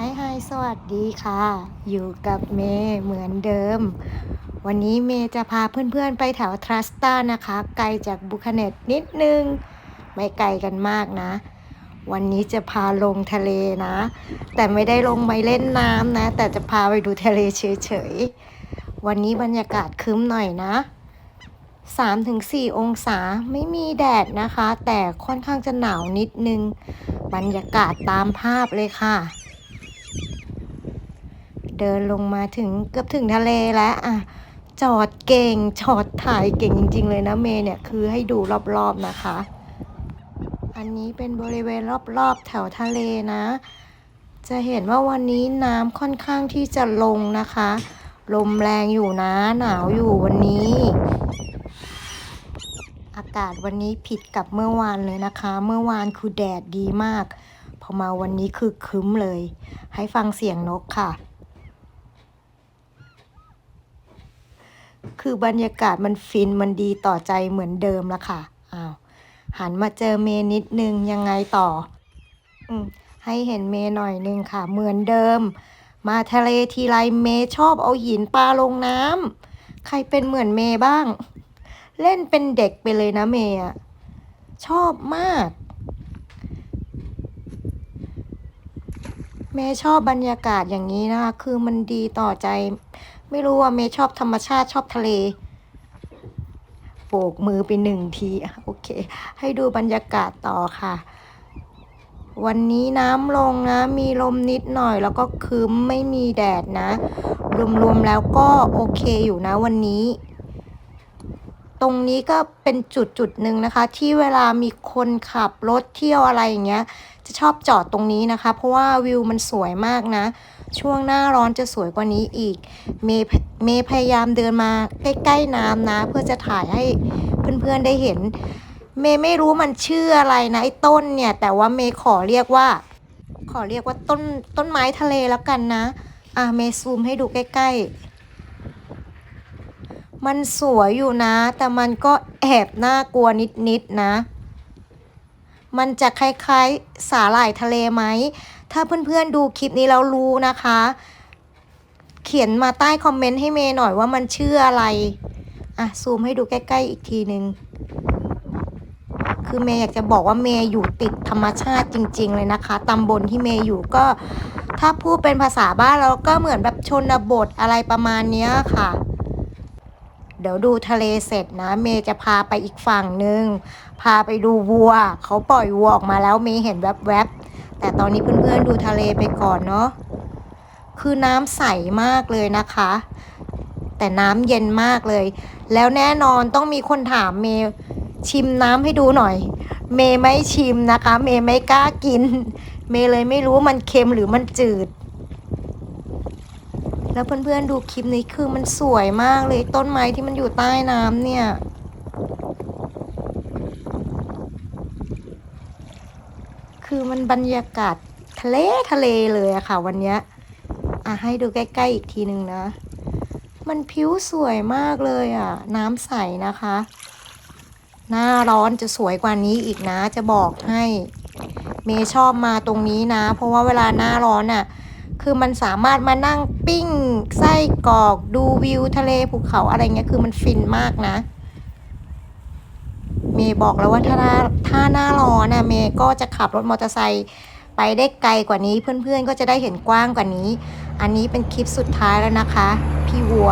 ฮายฮสวัสดีค่ะ อยู่กับเมย์เหมือนเดิม วันนี้เมย์จะพาเพื่อนๆไปแถวทรัสตานะคะ ไกลจากบุคาเนตนิดนึง ไม่ไกลกันมากนะ วันนี้จะพาลงทะเลนะ แต่ไม่ได้ลงไปเล่นน้ำนะ แต่จะพาไปดูทะเลเฉยๆ วันนี้บรรยากาศครึ้มหน่อยนะ3-4 องศาไม่มีแดดนะคะ แต่ค่อนข้างจะหนาวนิดนึง บรรยากาศตามภาพเลยค่ะ เดินลงมาถึงเกือบถึงทะเลแล้วอะจอดเก่งจอดถ่ายเก่งจริง ๆ เลยนะเมย์เนี่ยคือให้ดูรอบๆนะคะ อันนี้เป็นบริเวณรอบๆแถวทะเลนะ จะเห็นว่าวันนี้น้ำค่อนข้างที่จะลงนะคะ ลมแรงอยู่นะหนาวอยู่วันนี้ อากาศวันนี้ผิดกับเมื่อวานเลยนะคะ เมื่อวานคือแดดดีมาก พอมาวันนี้คือคึ้มเลย ให้ฟังเสียงนกค่ะ คือบรรยากาศมันฟินมันดีต่อใจเหมือนเดิมละค่ะอ้าวหันมาเจอเมนิดนึงยังไงต่อ อืมให้เห็นเมหน่อยนึงค่ะ เหมือนเดิม มาทะเลทีไรเมชอบเอาหินปลาลงน้ำใครเป็นเหมือนเมบ้าง เล่นเป็นเด็กไปเลยนะเมย์อะชอบมาก เมย์ชอบบรรยากาศอย่างนี้นะคะ คือมันดีต่อใจ ไม่รู้ว่าเมย์ชอบธรรมชาติชอบทะเลโบกมือไปหนึ่งทีโอเค ให้ดูบรรยากาศต่อค่ะ วันนี้น้ำลงนะ มีลมนิดหน่อย แล้วก็คืมไม่มีแดดนะ รวมๆแล้วก็โอเคอยู่นะวันนี้ ตรงนี้ก็เป็นจุดจุดหนึ่งนะคะ ที่เวลามีคนขับรถเที่ยวอะไรอย่างเงี้ย จะชอบจอดตรงนี้นะคะ เพราะว่าวิวมันสวยมากนะ ช่วงหน้าร้อนจะสวยกว่านี้อีก เมย์เมย์พยายามเดินมาใกล้ๆน้ำนะ เพื่อจะถ่ายให้เพื่อนๆได้เห็น เมย์ไม่รู้มันชื่ออะไรนะไอ้ต้นเนี่ย แต่ว่าเมย์ขอเรียกว่า ขอเรียกว่าต้นต้นไม้ทะเลแล้วกันนะ อะเมย์ซูมให้ดูใกล้ๆมันสวยอยู่นะ แต่มันก็แอบน่ากลัวนิดๆนะ มันจะคล้ายๆสาหร่ายทะเลไหม ถ้าเพื่อนๆดูคลิปนี้แล้วรู้นะคะ เขียนมาใต้คอมเมนต์ให้เมย์หน่อยว่ามันชื่ออะไร อะ ซูมให้ดูใกล้ๆอีกทีหนึงคือเมย์อยากจะบอกว่าเมย์อยู่ติดธรรมชาติจริง ๆ เลยนะคะตำบลที่เมย์อยู่ก็ ถ้าพูดเป็นภาษาบ้านเราก็เหมือนแบบชนบทอะไรประมาณนี้ค่ะ เดี๋ยวดูทะเลเสร็จนะ เมย์จะพาไปอีกฝั่งหนึ่งพาไปดูวัว เขาปล่อยวัวออกมาแล้วเมย์เห็นแวบๆ แต่ตอนนี้เพื่อนๆดูทะเลไปก่อนเนาะคือน้ำใสมากเลยนะคะ แต่น้ำเย็นมากเลย แล้วแน่นอนต้องมีคนถามเมย์ชิมน้ำให้ดูหน่อย เมย์ไม่ชิมนะคะ เมย์ไม่กล้ากิน เมย์เลยไม่รู้มันเค็มหรือมันจืด แล้วเพื่อนๆดูคลิปนี้คือมันสวยมากเลยต้นไม้ที่มันอยู่ใต้น้ำเนี่ยคือมันบรรยากาศทะเลทะเลเลยอะค่ะ วันนี้อะให้ดูใกล้ๆอีกทีหนึ่งนะ มันผิวสวยมากเลยอะน้ำใสนะคะ หน้าร้อนจะสวยกว่านี้อีกนะ จะบอกให้ เมย์ชอบมาตรงนี้นะ เพราะว่าเวลาหน้าร้อนอะ คือมันสามารถมานั่งปิ้งไส้กรอกดูวิวทะเลภูเขาอะไรเงี้ยคือมันฟินมากนะ เมย์บอกแล้วว่าถ้าหน้าถ้าหน้าร้อนนะเมย์ก็จะขับรถมอเตอร์ไซค์ไปได้ไกลกว่านี้ เพื่อนๆก็จะได้เห็นกว้างกว่านี้ อันนี้เป็นคลิปสุดท้ายแล้วนะคะ พี่วัว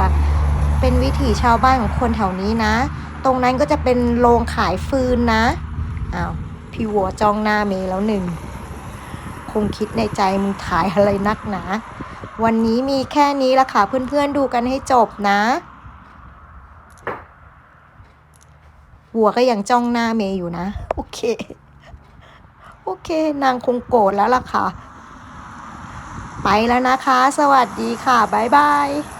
เป็นวิถีชาวบ้านของคนแถวนี้นะ ตรงนั้นก็จะเป็นโรงขายฟืนนะอ้าวพี่วัวจ้องหน้าเมย์แล้วหนึ่ง งคิดในใจมึงถ่ายอะไรนักหนา วันนี้มีแค่นี้ละค่ะเพื่อนๆดูกันให้จบนะวัวก็ยังจ้องหน้าเมย์อยู่นะ โอเค โอเค นางคงโกรธแล้วล่ะค่ะ ไปแล้วนะคะ สวัสดีค่ะ บ๊ายบาย